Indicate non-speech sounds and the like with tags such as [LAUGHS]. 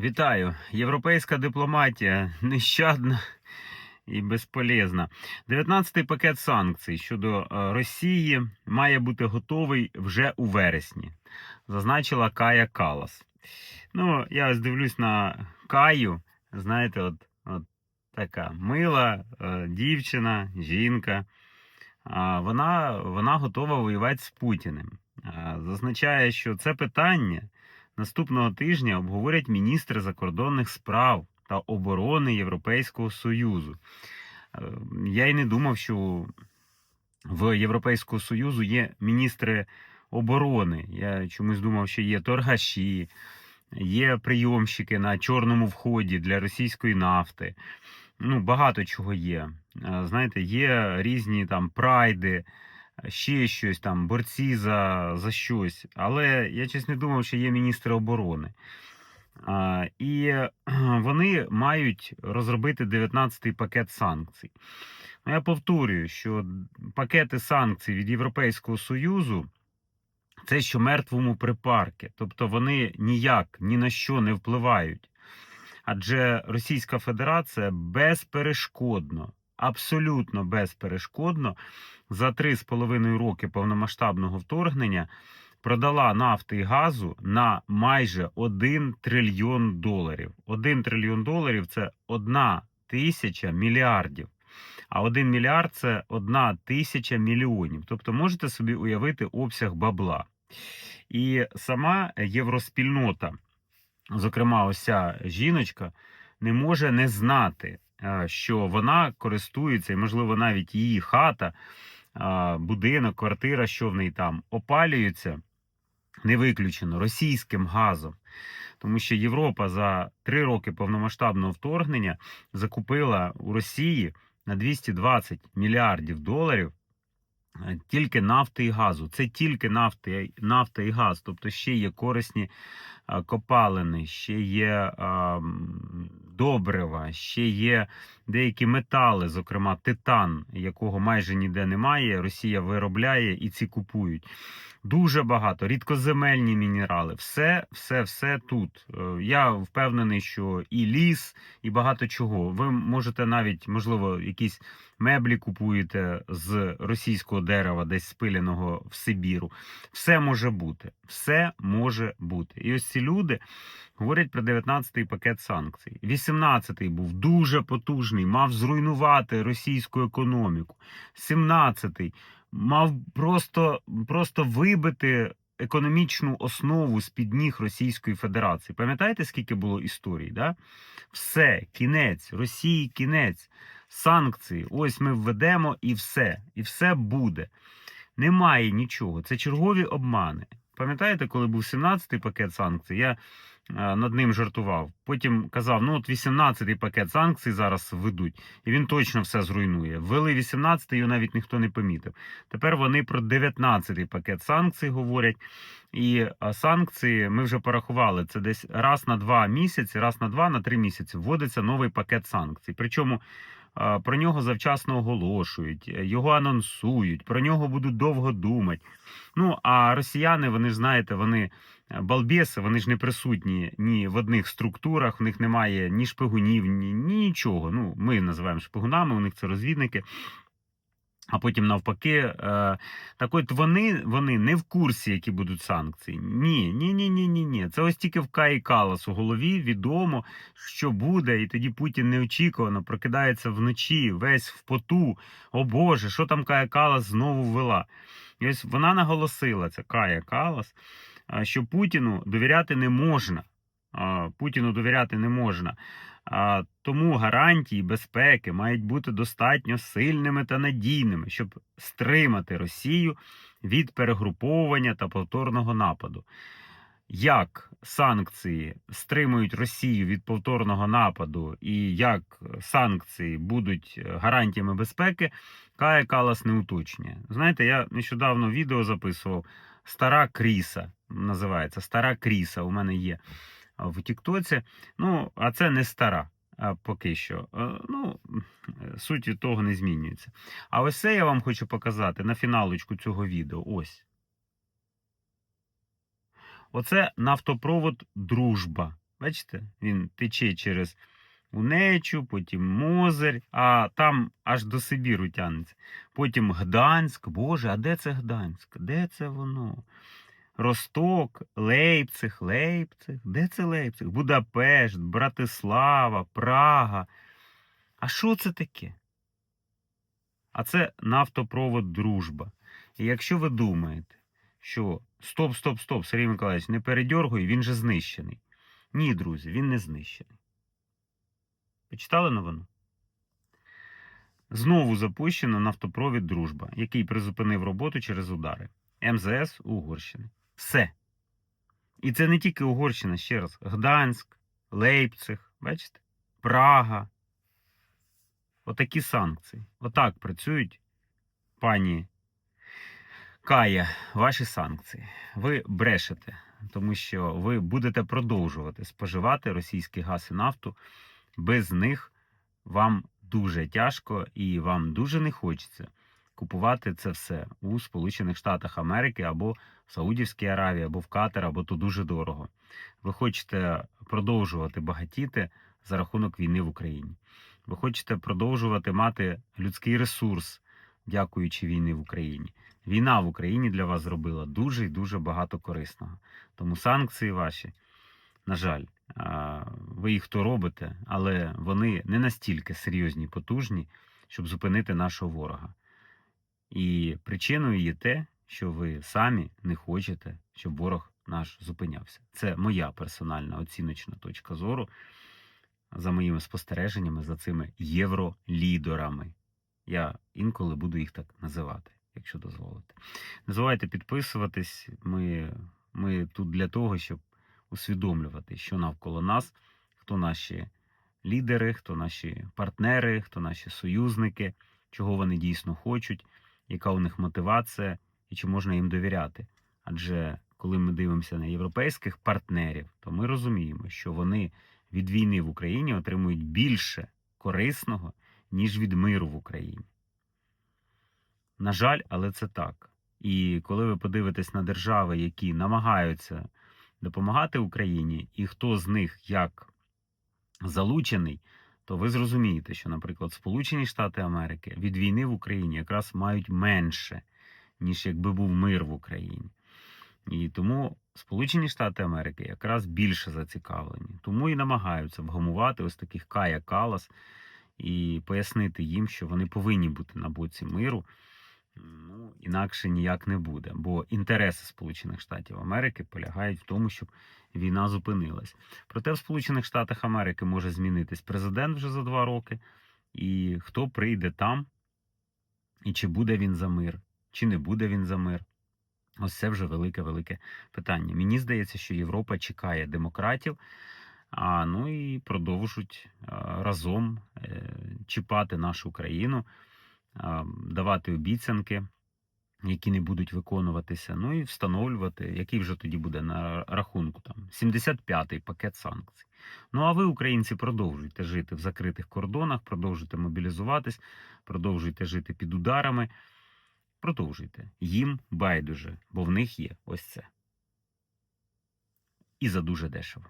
Вітаю! Європейська дипломатія [LAUGHS] нещадна і безполезна. 19-й пакет санкцій щодо е, Росії має бути готовий вже у вересні, зазначила Кая Калас. Ну, я ось дивлюсь на Каю. Знаєте, от, от така мила е, дівчина, жінка. Вона, вона готова воювати з Путіним. Зазначає, що це питання наступного тижня обговорять міністри закордонних справ та оборони Європейського Союзу. Е, Я й не думав, що в Європейського Союзу є міністри оборони. Я чомусь думав, що є торгаші, є прийомщики на чорному вході для російської нафти. Ну, багато чого є. Е, Знаєте, є різні там прайди, ще щось там, борці за, за щось. Але я чесно думав, що є міністри оборони. А, і [CLEARS THROAT] вони мають розробити 19-й пакет санкцій. Ну, я повторюю, що пакети санкцій від Європейського Союзу це що мертвому припарки. Тобто вони ніяк ні на що не впливають. Адже Російська Федерація безперешкодно, абсолютно безперешкодно за 3,5 роки повномасштабного вторгнення продала нафти і газу на майже 1 трильйон доларів. 1 трильйон доларів це 1 тисяча мільярдів. А 1 мільярд це 1 тисяча мільйонів. Тобто можете собі уявити обсяг бабла. І сама євроспільнота, зокрема, ось жіночка, не може не знати, що вона користується, і, можливо, навіть її хата, е, будинок, квартира, що в неї там, опалюється не виключено російським газом. Тому що Європа за три роки повномасштабного вторгнення закупила у Росії на 220 мільярдів доларів е, тільки нафти і газу. Це тільки нафти, нафта і газ, тобто ще є корисні е, копалини, ще є а, добрива, ще є деякі метали, зокрема титан, якого майже ніде немає. Росія виробляє і ці купують. Дуже багато, рідкоземельні мінерали, все, все, все тут. Е, Я впевнений, що і ліс, і багато чого. Ви можете навіть, можливо, якісь меблі купуєте з російського дерева, десь спиленого в Сибіру. Все може бути. Все може бути. І ось ці люди говорять про 19-й пакет санкцій. 18-й був дуже потужний, мав зруйнувати російську економіку. 17-й мав просто, просто вибити економічну основу з під ніг Російської Федерації. Пам'ятаєте, скільки було історій? Да? Все, кінець, Росії кінець, санкції. Ось ми введемо і все. І все буде. Немає нічого. Це чергові обмани. Пам'ятаєте, коли був 17-й пакет санкцій, я е, над ним жартував. Потім казав: ну от 18-й пакет санкцій зараз ведуть, і він точно все зруйнує. Ввели 18-й, його навіть ніхто не помітив. Тепер вони про 19-й пакет санкцій говорять. І санкції ми вже порахували. Це десь раз на два місяці, раз на два, на три місяці вводиться новий пакет санкцій. Причому про нього завчасно оголошують, е, його анонсують, про нього будуть довго думати. Ну а росіяни, вони знаєте, вони е, балбеси, вони ж не присутні ні в одних структурах, в них немає ні шпигунів, ні, ні нічого. Ну, ми називаємо шпигунами, у них це розвідники. А потім навпаки, е, так от вони, вони не в курсі, які будуть санкції. Ні, ні, ні, ні, ні, ні. Це ось тільки в Каї Калас у голові відомо, що буде, і тоді Путін неочікувано прокидається вночі, весь в поту. О Боже, що там Кая Калас знову ввела? І ось вона наголосила, це Кая Калас, що Путіну довіряти не можна. Путіну довіряти не можна. Тому гарантії безпеки мають бути достатньо сильними та надійними, щоб стримати Росію від перегруповування та повторного нападу. Як санкції стримують Росію від повторного нападу, і як санкції будуть гарантіями безпеки, Кая Калас не уточнює. Знаєте, я нещодавно відео записував Стара Кріса. Називається Стара Кріса. У мене є в Тіктоці. Ну, а це не стара. Поки що. Е, Ну, суть від того не змінюється. А ось це я вам хочу показати на фіналочку цього відео. Ось. Оце нафтопровод Дружба. Бачите, він тече через Унечу, потім Мозер, а там аж до Сибіру тягнеться. Потім Гданськ. Боже, а де це Гданськ? Де це воно? Росток, Лейпциг, Лейпциг. Де це Лейпциг? Будапешт, Братислава, Прага. А що це таке? А це нафтопровод Дружба. І якщо ви думаєте, що стоп, стоп, стоп, Сергій Миколаївич, не передьоргуй, він же знищений. Ні, друзі, він не знищений. Почитали новину? Знову запущено нафтопровід Дружба, який призупинив роботу через удари. МЗС Угорщини. Все. І це не тільки Угорщина, ще раз. Гданськ, Лейпциг, бачите? Прага. Отакі санкції. Отак працюють, пані Кая, ваші санкції. Ви брешете, тому що ви будете продовжувати споживати російський газ і нафту. Без них вам дуже тяжко і вам дуже не хочеться купувати це все у Сполучених Штатах Америки або Саудівській Аравії, або в Катар, або то дуже дорого. Ви хочете продовжувати багатіти за рахунок війни в Україні. Ви хочете продовжувати мати людський ресурс, дякуючи війни в Україні. Війна в Україні для вас зробила дуже і дуже багато корисного. Тому санкції ваші, на жаль, ви їх то робите, але вони не настільки серйозні потужні, щоб зупинити нашого ворога. І причиною є те, що ви самі не хочете, щоб ворог наш зупинявся. Це моя персональна оціночна точка зору за моїми спостереженнями за цими євролідерами. Я інколи буду їх так називати, якщо дозволите. Не забувайте підписуватись. Ми, ми тут для того, щоб усвідомлювати, що навколо нас, хто наші лідери, хто наші партнери, хто наші союзники, чого вони дійсно хочуть, яка у них мотивація і чи можна їм довіряти. Адже коли ми дивимося на європейських партнерів, то ми розуміємо, що вони від війни в Україні отримують більше корисного, ніж від миру в Україні. На жаль, але це так. І коли ви подивитесь на держави, які намагаються допомагати Україні, і хто з них як залучений, то ви зрозумієте, що, наприклад, Сполучені Штати Америки від війни в Україні якраз мають менше, ніж якби був мир в Україні. І тому Сполучені Штати Америки якраз більше зацікавлені, тому і намагаються вгамувати ось таких Кая Калас і пояснити їм, що вони повинні бути на боці миру. Ну, інакше ніяк не буде. Бо інтереси Сполучених Штатів Америки полягають в тому, щоб війна зупинилась. Проте в Сполучених Штатах Америки може змінитись президент вже за два роки, і хто прийде там, і чи буде він за мир, чи не буде він за мир. Ось це вже велике-велике питання. Мені здається, що Європа чекає демократів, а ну і продовжуть а, разом е, чіпати нашу країну, давати обіцянки, які не будуть виконуватися, ну і встановлювати, який вже тоді буде на рахунку там 75-й пакет санкцій. Ну а ви, українці, продовжуйте жити в закритих кордонах, продовжуйте мобілізуватись, продовжуйте жити під ударами. Продовжуйте. Їм байдуже, бо в них є ось це. І за дуже дешево.